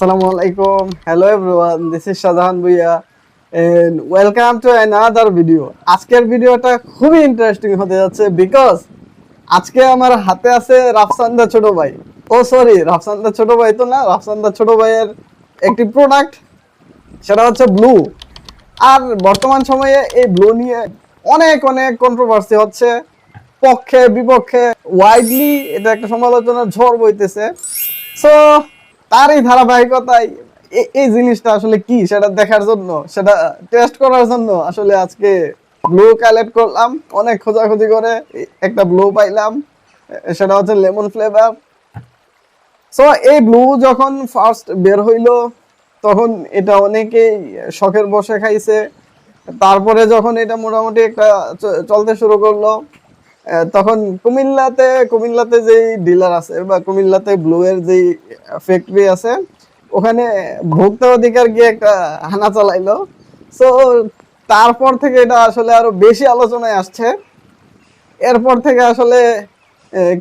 Assalamu alaikum. Hello everyone. This is Shahjahan Bhuiya and welcome to another video. আজকের ভিডিওটা খুবই interesting হতে যাচ্ছে বিকজ আজকে আমার হাতে আছে রাফসান্দা ছোট ভাই ও সরি রাফসান্দা ছোট ভাই তো না, রাফসান্দা ছোট ভাইয়ের একটি প্রোডাক্ট সেটা হচ্ছে ব্লু আর বর্তমান সময়ে এই ব্লু নিয়ে অনেক অনেক কন্ট্রোভার্সি হচ্ছে, পক্ষে, বিপক্ষে ওয়াইডলি এটা একটা সমালোচনার ঝড় বইতেছে সো তার এই ধারাবাহিকতায় এই জিনিসটা আসলে কি? সেটা দেখার জন্য, সেটা টেস্ট করার জন্য আসলে আজকে ব্লু কালেক্ট করলাম, অনেক খোঁজাখুঁজি করে একটা ব্লু পাইলাম সেটা হচ্ছে লেমন ফ্লেভার সো এই ব্লু যখন ফার্স্ট বের হইল, তখন এটা অনেকেই শখের বসে খাইছে। তারপরে যখন এটা মোটামুটি একটা চলতে শুরু করল তখন কুমিল্লাতে কুমিল্লাতে যেই ডিলার আছে, বা কুমিল্লাতে ব্লু এর যে ফ্যাক্টরি আছে, ওখানে ভোক্তা অধিকার গিয়ে একটা হানা চালাইলো। সো তারপর থেকে এটা আসলে আরও বেশি আলোচনায় আসছে। এরপর থেকে আসলে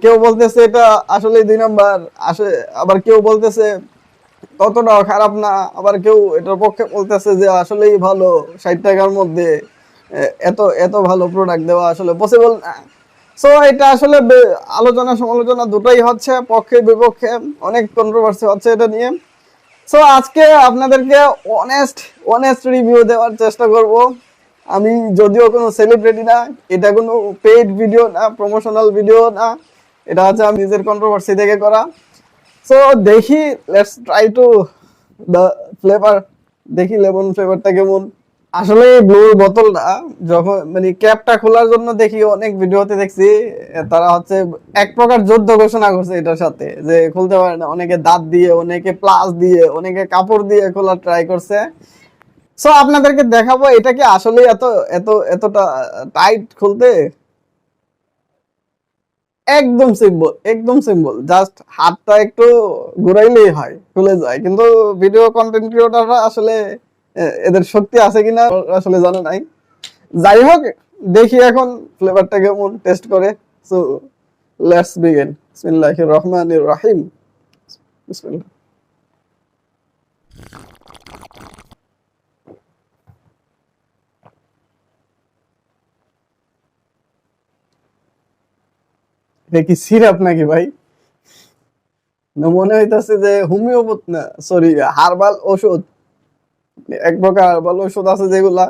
কেউ বলতেছে এটা আসলে দুই নাম্বার, আসে, আবার কেউ বলতেছে ততটাও খারাপ না, আবার কেউ এটার পক্ষে বলতেছে যে আসলেই ভালো, ষাট টাকার মধ্যে এত এত ভালো প্রোডাক্ট দেওয়া আসলে পসিবল না। সো এটা আসলে আলোচনা সমালোচনা দুটোই হচ্ছে, পক্ষে, বিপক্ষে অনেক কন্ট্রোভার্সি হচ্ছে এটা নিয়ে। সো আজকে আপনাদেরকে অনেস্ট অনেস্ট রিভিউ দেওয়ার চেষ্টা করব। আমি যদিও কোনো সেলিব্রিটি না, এটা কোনো পেইড ভিডিও না প্রমোশনাল ভিডিও না, এটা হচ্ছে আমি নিজের কন্ট্রোভার্সি থেকে করা। সো দেখি let's try to the flavour দেখি লেমন ফ্লেভারটা কেমন। আসলে ব্লুর বোতলটা যখন মানে ক্যাপটা খোলার জন্য দেখি অনেক ভিডিওতে দেখছি তারা হচ্ছে এক প্রকার যুদ্ধ ঘোষণা করছে এটার সাথে, যে খুলতে পারে না। অনেকে দাঁত দিয়ে, অনেকে প্লাস দিয়ে, অনেকে কাপড় দিয়ে খোলার ট্রাই করছে। সো আপনাদেরকে দেখাবো এটা কি আসলে এত এত, এতটা টাইট খুলতে? একদম সিম্পল একদম সিম্পল জাস্ট হাতটা একটু ঘুরাইলেই হয়, খুলে যায়। কিন্তু ভিডিও কন্টেন্ট ক্রিয়েটররা আসলে এদের শক্তি আছে কিনা আসলে জানা নাই। যাই হোক, দেখি এখন ফ্লেভারটা কেমন টেস্ট করে। সো লেটস বিগিন বিসমিল্লাহির রহমানির রহিম। বিসমিল্লাহ। এটা সিরাপ নাকি ভাই? মনে হইতাছে যে হোমিওপ্যাথ না সরি হার্বাল ওষুধ। এক প্রকার হার্বাল ওষুধ আছে যেগুলা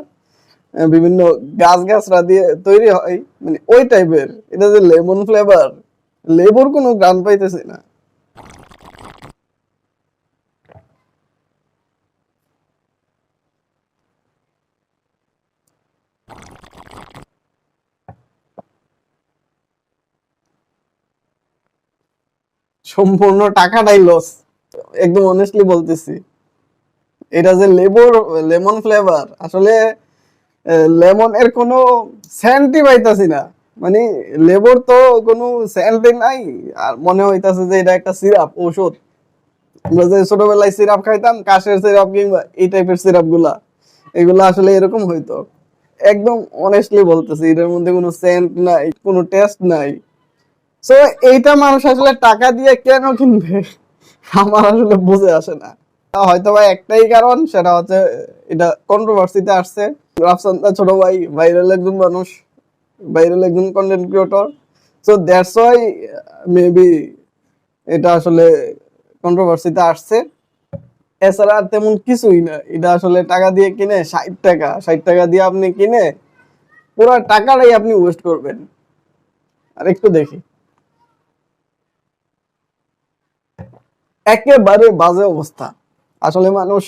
বিভিন্ন গাছ গাছরা দিয়ে তৈরি হয়। মানে ওই টাইপের এটা যে লেমন ফ্লেভার লেবুর কোনো গান পাইতেছি না। সম্পূর্ণ টাকাটাই লস একদম অনেস্টলি বলতেছি। এটা যে লেবুর, লেমন ফ্লেভার আসলে লেমন এর কোনো সেন্টই পাইতাছি না। মানে লেবুর তো কোনো সেন্টই নাই, আর মনে হইতাছে যে এটা একটা সিরাপ ঔষধ। আমরা যে ছোটবেলায় সিরাপ খাইতাম, কাশের সিরাপ কিংবা এই টাইপের সিরাপগুলা, এগুলা আসলে এরকম হইতো। একদম অনেস্টলি বলতেছি, এটার মধ্যে কোনো সেন্ট নাই, কোনো টেস্ট নাই। সো এইটা মানুষ আসলে টাকা দিয়ে কেন কিনবে? আমার আসলে বুঝে আসে না। হয়তো বা একটাই কারণ, সেটা হচ্ছে এটা কন্ট্রোভার্সিতে আসছে। রাফসান্দা ছোট ভাই ভাইরাল একজন মানুষ ভাইরাল একজন content creator so that's why maybe এটা আসলে কন্ট্রোভার্সিতে আসছে। এছাড়া আর তেমন কিছুই না। এটা আসলে টাকা দিয়ে কিনে, ষাট টাকা। ষাট টাকা দিয়ে আপনি কিনে, পুরো টাকাটাই আপনি ওয়েস্ট করবেন। আর একটু দেখি। একেবারে বাজে অবস্থা। আসলে মানুষ,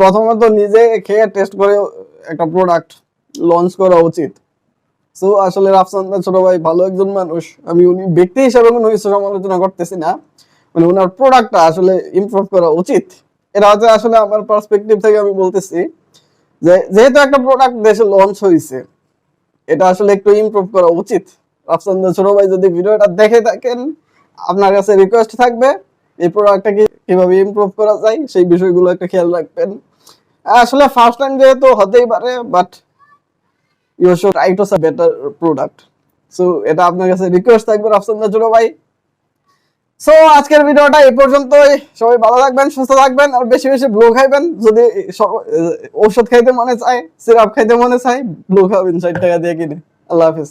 প্রথমত নিজে খেয়ে টেস্ট করে একটা প্রোডাক্ট লঞ্চ করা উচিত। সো আসলে রাফসান ছোট ভাই ভালো একজন মানুষ। আমি উনি ব্যক্তি হিসাবে কোনো কিছু সমালোচনা করতেছি না। মানে ওনার প্রোডাক্টটা আসলে ইমপ্রুভ করা উচিত। এটা হচ্ছে আসলে আমার পার্সপেক্টিভ থেকে আমি বলতেছি যে, যেহেতু একটা প্রোডাক্ট দেশে লঞ্চ হয়েছে এটা আসলে একটু ইমপ্রুভ করা উচিত। রাফসান ছোট ভাই যদি ভিডিওটা দেখে থাকেন, আপনার কাছে রিকোয়েস্ট থাকবে এই প্রোডাক্টটা কি কীভাবে ইমপ্রুভ করা যায়, সেই বিষয়গুলো একটা খেয়াল রাখবেন। আসলে ফার্স্ট টাইম যেহেতু হতেই পারে but you should try to better product so এটা আপনার কাছে রিকোয়েস্ট থাকবে রাফসান ছোট ভাই। সো আজকের ভিডিওটা এই পর্যন্তই। সবাই ভালো থাকবেন, সুস্থ থাকবেন, আর বেশি বেশি ব্লু খাইবেন। যদি ঔষধ খাইতে মনে চায় সিরাপ খাইতে মনে চায় ব্লু খাবেন ষাট টাকা দিয়ে কিনে। আল্লাহ হাফিজ।